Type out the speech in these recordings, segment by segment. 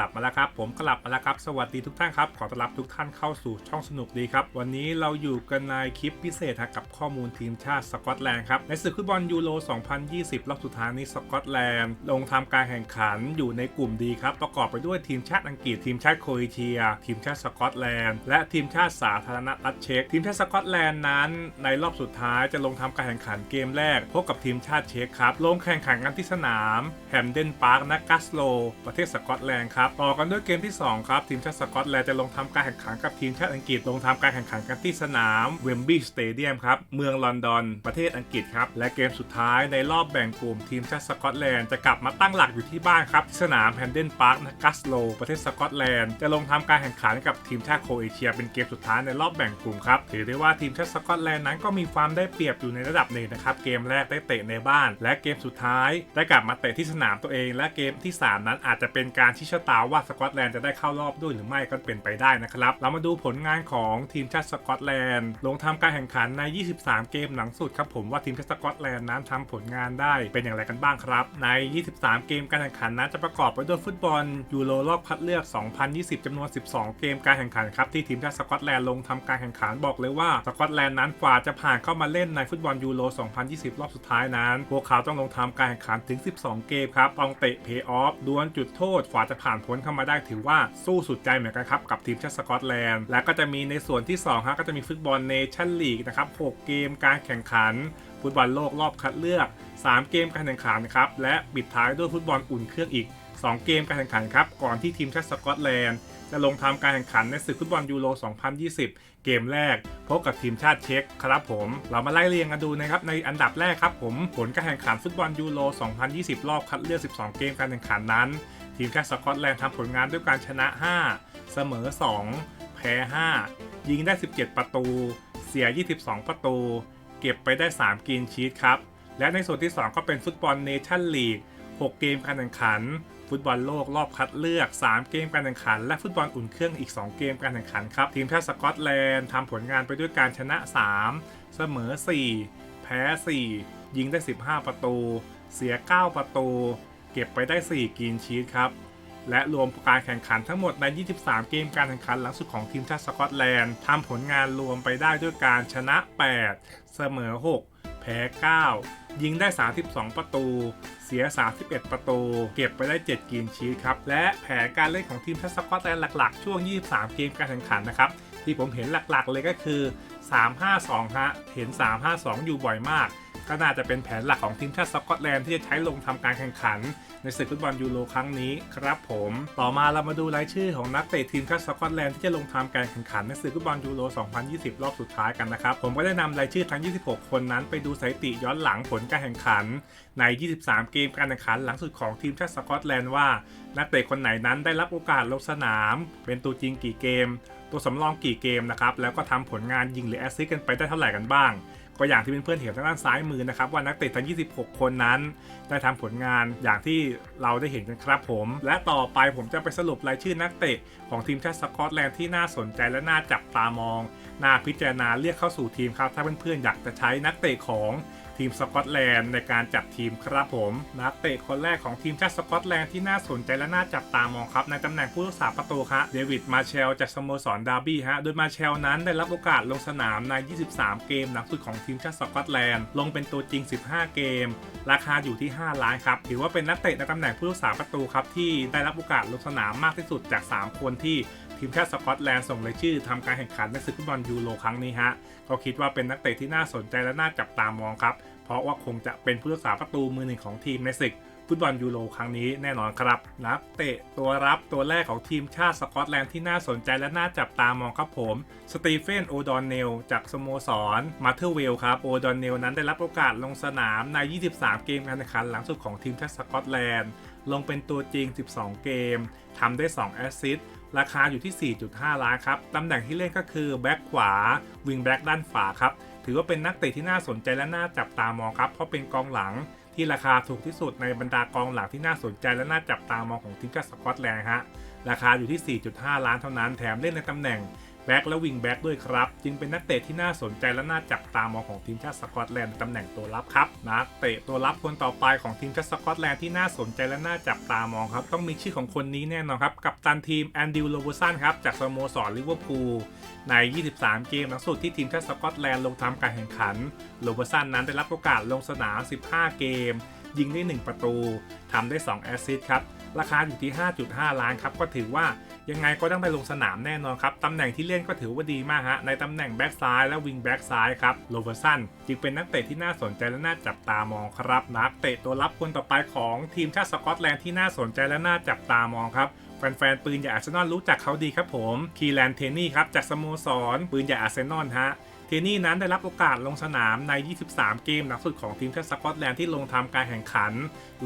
ลับมาแล้วครับ ผมกลับมาแล้วครับ สวัสดีทุกท่านครับ ขอต้อนรับทุกท่านเข้าสู่ช่องสนุกดีครับ วันนี้เราอยู่กันในคลิปพิเศษกับข้อมูลทีมชาติสกอตแลนด์ครับ ในศึกฟุตบอลยูโร 2020 รอบสุดท้ายนี้สกอตแลนด์ ลงทำการแข่งขันอยู่ในกลุ่มดีครับ ประกอบไปด้วยทีมชาติอังกฤษ ทีมชาติโครเอเชีย ทีมชาติสกอตแลนด์ และทีมชาติสาธารณรัฐเช็ก ทีมชาติสกอตแลนด์นั้น ในรอบสุดท้ายจะลงทำการแข่งขันเกมแรกพบกับทีมชาติเช็กครับ ลงแข่งขันกันที่สนามแฮมเดนพาร์คนักกัสโล ประเทศสกอตแลนด์ครับต่อกันด้วยเกมที่ 2 ครับ ทีมชาติสกอตแลนด์จะลงทำการแข่งขันกับทีมชาติอังกฤษ ลงทำการแข่งขันกันที่สนามเวมบีสเตเดียมครับ เมืองลอนดอน ประเทศอังกฤษครับ และเกมสุดท้ายในรอบแบ่งกลุ่มทีมชาติสกอตแลนด์จะกลับมาตั้งหลักอยู่ที่บ้านครับที่สนามแฮมเดนพาร์คนักกัสโลประเทศสกอตแลนด์จะลงทำการแข่งขันกับทีมชาติโครเอเชีย เป็นเกมสุดท้ายในรอบแบ่งกลุ่มครับถือได้ว่าทีมชาติสกอตแลนด์นั้นก็มีความได้เปรียบอยู่ในระดับหนึ่งนะครับเกมแรกได้เตะในบ้าน และเกมสุดท้ายได้กลับมาเตะที่สนามตัวเอง และเกมที่ 3 นั้นอาจจะเป็นการชี้ชะตาว่าสกอตแลนด์จะได้เข้ารอบด้วยหรือไม่ก็เป็นไปได้นะครับ เรามาดูผลงานของทีมชาติสกอตแลนด์ ลงทำการแข่งขันใน 23 เกมหลังสุดครับผมว่าทีมชาติสกอตแลนด์นั้นทำผลงานได้เป็นอย่างไรกันบ้างครับ ใน 23 เกมการแข่งขันนั้นจะประกอบไปด้วยฟุตบอลยูโรรอบคัดเลือก 2020จำนวน 12 เกมการแข่งขันครับที่ทีมชาติสกอตแลนด์ลงทำการแข่งขันบอกเลยว่าสกอตแลนด์นั้นกว่าจะผ่านเข้ามาเล่นในฟุตบอลยูโร 2020 รอบสุดท้ายนั้น พวกเขาต้องลงทำการแข่งขันถึง 12 เกมครับต้องเตะเพย์ออฟดวลจุดโทษกว่าจะผ่านพ้นเข้ามาได้ถือว่าสู้สุดใจเหมือนกันครับกับทีมชาติสกอตแลนด์ และก็จะมีในส่วนที่2ฮะก็จะมีฟุตบอลเนชั่นลีกนะครับ6เกมการแข่งขัน ฟุตบอลโลกรอบคัดเลือก 3 เกมการแข่งขันครับและปิดท้ายด้วยฟุตบอลอุ่นเครื่องอีก 2 เกมการแข่งขันครับก่อนที่ทีมชาติสกอตแลนด์จะลงทำการแข่งขันในศึกฟุตบอลยูโร 2020 เกมแรก พบกับทีมชาติเช็กครับผม เรามาไล่เรียงกันดูนะครับ ในอันดับแรกครับผม ผลการแข่งขันฟุตบอลยูโร 2020 รอบคัดเลือก 12 เกมการแข่งขันนั้น ทีมชาติสกอตแลนด์ทำผลงานด้วยการชนะ 5 เสมอ 2 แพ้ 5 ยิงได้ 17 ประตู เสีย 22 ประตู เก็บไปได้ 3กินชีตครับ และในส่วนที่ 2 ก็เป็นฟุตบอลเนชั่นลีก 6 เกมการแข่งขัน ฟุตบอลโลกรอบคัดเลือก 3 เกมการแข่งขัน และฟุตบอลอุ่นเครื่องอีก 2 เกมการแข่งขันครับ ทีมชาติสกอตแลนด์ทำผลงานไปด้วยการชนะ 3 เสมอ 4 แพ้ 4 ยิงได้ 15 ประตู เสีย 9 ประตู เก็บไปได้ 4กินชีตครับ และรวมการแข่งขันทั้งหมดใน 23 เกมการแข่งขันหลังสุดของทีมชาติสกอตแลนด์ทำผลงานรวมไปได้ด้วยการชนะ 8 เสมอ 6 แพ้ 9 ยิงได้ 32 ประตู เสีย 31 ประตู เก็บไปได้ 7กินชีสครับ และแผนการเล่นของทีมชาติสกอตแลนด์หลักๆ ช่วง 23 เกมการแข่งขันนะครับที่ผมเห็นหลักๆ เลยก็คือ 3-5-2ฮะเห็น 3-5-2 อยู่บ่อยมาก ก็น่าจะเป็นแผนหลักของทีมชาติสกอตแลนด์ที่จะใช้ลงทำการแข่งขัน ในศึกฟุตบอลยูโรครั้งนี้ครับผม ต่อมาเรามาดูรายชื่อของนักเตะทีมชาติสกอตแลนด์ที่จะลงทำการแข่งขันในศึกฟุตบอลยูโร 2020 รอบสุดท้ายกันนะครับผมก็ได้นำรายชื่อทั้ง 26 คนนั้น ไปดูสถิติย้อนหลังผลการแข่งขัน ใน 23 เกมการแข่งขันหลังสุดของทีมชาติสกอตแลนด์ว่า นักเตะคนไหนนั้นได้รับโอกาสลงสนาม เป็นตัวจริงกี่เกม ตัวสำรองกี่เกมนะครับแล้วก็ทำผลงานยิงหรือแอสซิสกันไปได้เท่าไหร่กันบ้าง ก็อย่างที่เพื่อนๆเห็นทางด้านซ้ายมือนะครับว่านักเตะทั้ง 26 คนนั้น ได้ทำผลงานอย่างที่เราได้เห็นกันครับผม และต่อไปผมจะไปสรุปรายชื่อนักเตะของทีมชาติสกอตแลนด์ที่น่าสนใจและน่าจับตามอง น่าพิจารณาเรียกเข้าสู่ทีมครับ ถ้าเพื่อนๆอยากจะใช้นักเตะของ ทีมสกอตแลนด์ในการจัดทีมครับผมนักเตะคนแรกของทีมชาติสกอตแลนด์ที่น่าสนใจและน่าจับตามองครับในตำแหน่งผู้รักษาประตูครับเดวิดมาเชลจากสโมสรดาร์บี้ฮะโดยมาเชลนั้นได้รับโอกาสลงสนามใน 23 เกมหลังสุดของทีมชาติสกอตแลนด์ลงเป็นตัวจริง 15 เกม ราคาอยู่ที่ 5 ล้านครับถือว่าเป็นนักเตะในตำแหน่งผู้รักษาประตูครับที่ได้รับโอกาสลงสนามมากที่สุดจาก 3 คนที่ ทีมชาติสกอตแลนด์ส่งรายชื่อทำการแข่งขันในศึกฟุตบอลยูโรครั้งนี้ฮะก็คิดว่าเป็นนักเตะที่น่าสนใจและน่าจับตามองครับ เพราะว่าคงจะเป็นผู้รักษาประตูมือหนึ่งของทีมในศึกฟุตบอลยูโรครั้งนี้แน่นอนครับ นักเตะตัวรับตัวแรกของทีมชาติสกอตแลนด์ที่น่าสนใจและน่าจับตามองครับผม สตีเฟนโอดอนเนล จากสโมสรมาเทอร์เวลครับ โอดอนเนลนั้นได้รับโอกาสลงสนามใน 23 เกมการแข่งขันหลังสุดของทีมชาติสกอตแลนด์ ลงเป็นตัวจริง 12 เกมทำได้ 2 แอสซิสต์ ราคาอยู่ที่ 4.5 ล้านครับ ตำแหน่งที่เล่นก็คือแบ็กขวาวิงแบ็กด้านขวาครับ ถือว่าเป็นนักเตะที่น่าสนใจและน่าจับตามองครับ เพราะเป็นกองหลังที่ราคาถูกที่สุดในบรรดากองหลังที่น่าสนใจและน่าจับตามองของทีมชาติสกอตแลนด์ฮะ ราคาอยู่ที่ 4.5 ล้านเท่านั้น แถมเล่นในตำแหน่ง แบ็กและวิงแบ็กด้วยครับ จึงเป็นนักเตะที่น่าสนใจและน่าจับตามองของทีมชาติสกอตแลนด์ตำแหน่งตัวรับครับนักเตะตัวรับคนต่อไปของทีมชาติสกอตแลนด์ที่น่าสนใจและน่าจับตามองครับ ต้องมีชื่อของคนนี้แน่นอนครับ กับตันทีมแอนดิวโลโบสันครับจากสโมสรลิเวอร์พูลใน 23 เกมหลังสุดที่ทีมชาติสกอตแลนด์ลงทำการแข่งขันโลโบสันนั้นได้รับโอกาสลงสนาม 15 เกม ยิงได้ 1 ประตูทำได้ 2 แอสซิสต์ครับราคาอยู่ที่ 5.5 ล้านครับก็ถือว่า ยังไงก็ต้องได้ลงสนามแน่นอนครับ ตำแหน่งที่เล่นก็ถือว่าดีมากฮะ ในตำแหน่งแบ็กซ้ายและวิงแบ็กซ้ายครับ โรเบอร์สันจึงเป็นนักเตะที่น่าสนใจและน่าจับตามองครับ นักเตะตัวรับคนต่อไปของทีมชาติสกอตแลนด์ที่น่าสนใจและน่าจับตามองครับแฟนๆปืนใหญ่อาร์เซนอลรู้จักเขาดีครับผม คีแลนเทนี่ครับจากสโมสรปืนใหญ่อาร์เซนอลฮะเทนี่นั้นได้รับโอกาสลงสนามใน 23 เกมหนักสุดของทีมชาติสกอตแลนด์ที่ลงทำการแข่งขัน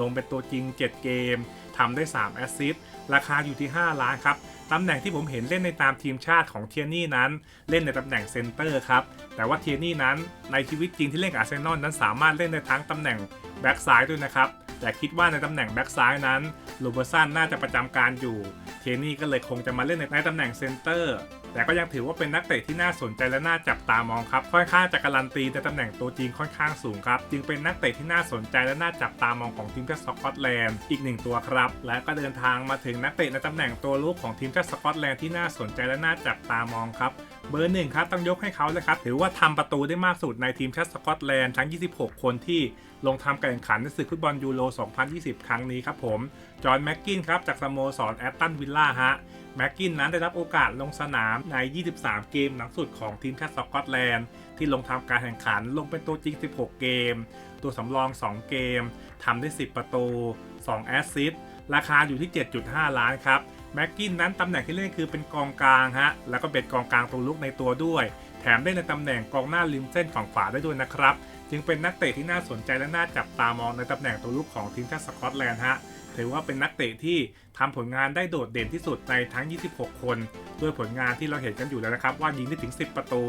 ลงเป็นตัวจริง 7 เกม ทำได้ 3 แอสซิสต์ราคาอยู่ที่ 5 ล้านครับตำแหน่งที่ผมเห็นเล่นในตามทีมชาติของเทียนี่นั้น เล่นในตำแหน่งเซนเตอร์ครับ แต่ว่าเทียนี่นั้นในชีวิตจริงที่เล่นกับอาร์เซนอลนั้นสามารถเล่นในทั้งตำแหน่งแบ็กซ้ายด้วยนะครับ แต่คิดว่าในตำแหน่งแบ็กซ้ายนั้นโรเบอร์สันน่าจะประจำการอยู่ เทียนี่ก็เลยคงจะมาเล่นในตำแหน่งเซนเตอร์ แต่ก็ยังถือว่าเป็นนักเตะที่น่าสนใจและน่าจับตามองครับ ค่อนข้างจะการันตีในตำแหน่งตัวจริงค่อนข้างสูงครับ จึงเป็นนักเตะที่น่าสนใจและน่าจับตามองของทีมชาติสกอตแลนด์อีกหนึ่งตัวครับ และก็เดินทางมาถึงนักเตะในตำแหน่งตัวลูกของทีมชาติสกอตแลนด์ที่น่าสนใจและน่าจับตามองครับเบอร์หนึ่งครับต้องยกให้เขาเลยครับถือว่าทำประตูได้มากสุดในทีมชาติสกอตแลนด์ทั้ง 26 คนที่ลงทำการแข่งขันในศึกฟุตบอลยูโร 2020 ครั้งนี้ครับผม จอห์นแม็กกินครับจากสโมสรแอตตันวิลล่าฮะ แม็กกินนั้นได้รับโอกาสลงสนามใน 23 เกมหลังสุดของทีมชาติสกอตแลนด์ ที่ลงทำการแข่งขันลงเป็นตัวจริง 16 เกม ตัวสำรอง 2 เกมทำได้ 10 ประตู 2 แอสซิสต์ราคาอยู่ที่ 7.5 ล้านครับแม็กกินนั้นตำแหน่งที่เล่นคือเป็นกองกลางฮะแล้วก็เป็นกองกลางตัวลุกในตัวด้วยแถมได้ในตำแหน่งกองหน้าริมเส้นฝั่งขวาได้ด้วยนะครับ จึงเป็นนักเตะที่น่าสนใจและน่าจับตามองในตำแหน่งตัวลุกของทีมชาติสกอตแลนด์ฮะถือว่าเป็นนักเตะที่ทำผลงานได้โดดเด่นที่สุดในทั้ง 26 คน ด้วยผลงานที่เราเห็นกันอยู่แล้วนะครับ ว่ายิงได้ถึง 10 ประตู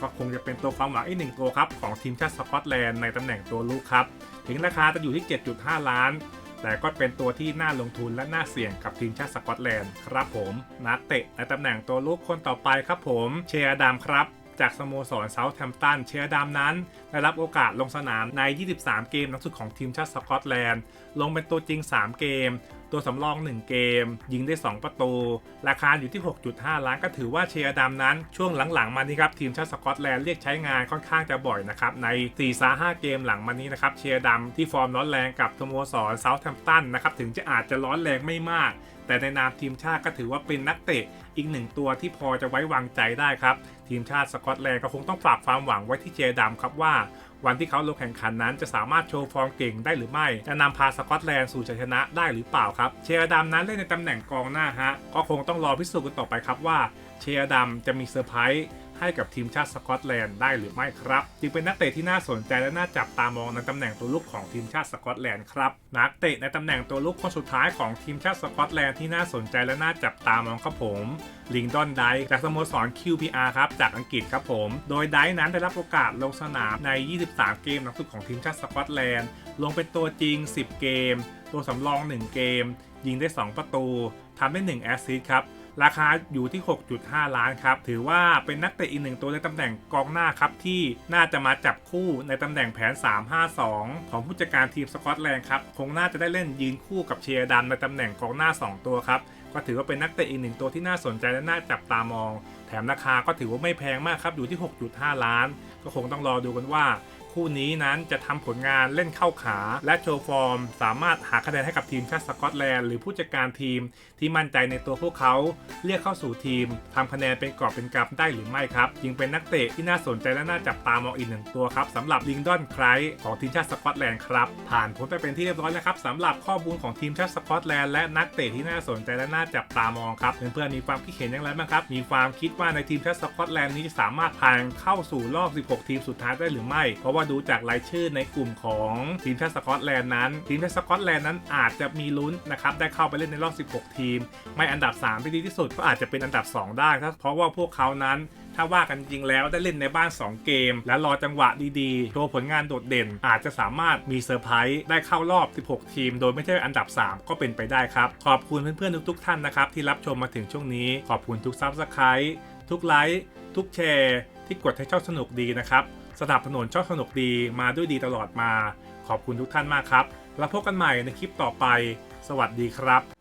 ก็คงจะเป็นตัวความหวังอีกหนึ่งตัวครับของทีมชาติสกอตแลนด์ในตำแหน่งตัวลูกครับ ถึงราคาจะอยู่ที่ 7.5 ล้าน แต่ก็เป็นตัวที่น่าลงทุนและน่าเสี่ยงกับทีมชาติสกอตแลนด์ครับผม นักเตะในตำแหน่งตัวลูกคนต่อไปครับผม เชียร์ดามครับ จากสโมสรเซาท์แฮมป์ตันเชียร์ดามนั้น ได้รับโอกาสลงสนามใน 23 เกมนักสุดของทีมชาติสกอตแลนด์ ลงเป็นตัวจริง 3 เกม ตัวสำรอง 1 เกม ยิงได้ 2 ประตู ราคาอยู่ที่ 6.5 ล้านก็ถือว่าเชียร์ดามนั้น ช่วงหลังๆ มานี้ครับ ทีมชาติสกอตแลนด์เรียกใช้งานค่อนข้างจะบ่อยนะครับ ใน4-5เกมหลังมานี้นะครับ เชียร์ดามที่ฟอร์มร้อนแรงกับสโมสรเซาท์แฮมป์ตันนะครับ ถึงจะอาจจะร้อนแรงไม่มาก แต่ในนามทีมชาติก็ถือว่าเป็นนักเตะอีกหนึ่งตัวที่พอจะไว้วางใจได้ครับทีมชาติสกอตแลนด์ก็คงต้องฝากความหวังไว้ที่เจดามครับว่า วันที่เขาลงแข่งขันนั้นจะสามารถโชว์ฟอร์มเก่งได้หรือไม่ จะนำพาสกอตแลนด์สู่ชัยชนะได้หรือเปล่าครับ เชียร์ดามนั้นเล่นในตำแหน่งกองหน้าฮะ ก็คงต้องรอพิสูจน์กันต่อไปครับว่า เชียร์ดามจะมีเซอร์ไพรส์ ให้กับทีมชาติสกอตแลนด์ได้หรือไม่ครับ จึงเป็นนักเตะที่น่าสนใจและน่าจับตามองในตำแหน่งตัวลุกของทีมชาติสกอตแลนด์ครับนักเตะในตำแหน่งตัวลุกคนสุดท้ายของทีมชาติสกอตแลนด์ที่น่าสนใจและน่าจับตามองครับผมลิงดอนไดจากสโมสร QPR ครับจากอังกฤษครับผม โดยไดนั้นได้รับโอกาสลงสนามใน 23 เกมหลังสุดของทีมชาติสกอตแลนด์ ลงเป็นตัวจริง 10 เกม ตัวสำรอง 1 เกม ยิงได้ 2 ประตูทำได้ 1 แอสซิสต์ครับ ราคาอยู่ที่ 6.5 ล้านครับ ถือว่าเป็นนักเตะอีกหนึ่งตัวในตำแหน่งกองหน้าครับ ที่น่าจะมาจับคู่ในตำแหน่งแผน 3-5-2 ของผู้จัดการทีมสกอตแลนด์ครับ คงน่าจะได้เล่นยืนคู่กับเชียร์ดันในตำแหน่งกองหน้า 2 ตัวครับ ก็ถือว่าเป็นนักเตะอีกหนึ่งตัวที่น่าสนใจและน่าจับตามอง แถมราคาก็ถือว่าไม่แพงมากครับ อยู่ที่ 6.5 ล้าน ก็คงต้องรอดูกันว่า คู่นี้นั้นจะทำผลงานเล่นเข้าขา และโชว์ฟอร์ม สามารถหาคะแนนให้กับทีมชาติสกอตแลนด์หรือผู้จัดการทีม ที่มั่นใจในตัวพวกเขาเรียกเข้าสู่ทีมทำคะแนนเป็นกรอบเป็นกำได้หรือไม่ครับยังเป็นนักเตะที่น่าสนใจและน่าจับตามองอีกหนึ่งตัวครับสำหรับลิงดอนไครของทีมชาติสกอตแลนด์ครับผ่านพ้นไปเป็นที่เรียบร้อยแล้วครับสำหรับข้อมูลของทีมชาติสกอตแลนด์และนักเตะที่น่าสนใจและน่าจับตามองครับเพื่อนๆมีความคิดเห็นอย่างไรบ้างครับมีความคิดว่าในทีมชาติสกอตแลนด์นี้จะสามารถผ่านเข้าสู่รอบ 16 ทีมสุดท้ายได้หรือไม่เพราะว่าดูจากรายชื่อในกลุ่มของทีมชาติสกอตแลนด์นั้น ทีมชาติสกอตแลนด์นั้นอาจจะมีลุ้นนะครับได้เข้าไปเล่นในรอบ 16 ทีม ไม่อันดับ 3 ที่ดีที่สุดก็อาจจะเป็นอันดับ 2 ได้ครับเพราะว่าพวกเขานั้นถ้าว่ากันจริงแล้วได้เล่นในบ้าน 2 เกม และรอจังหวะดีๆโชว์ผลงานโดดเด่น อาจจะสามารถมีเซอร์ไพรส์ได้เข้ารอบ 16 ทีม โดยไม่ใช่อันดับ 3 ก็เป็นไปได้ครับ ขอบคุณเพื่อนๆทุกๆท่านนะครับ ที่รับชมมาถึงช่วงนี้ ขอบคุณทุกซับสไครต์ทุกไลค์ทุกแชร์ ที่กดให้ช่องสนุกดีนะครับ สนับสนุนช่องสนุกดีมาด้วยดีตลอดมา ขอบคุณทุกท่านมากครับ แล้วพบกันใหม่ในคลิปต่อไป สวัสดีครับ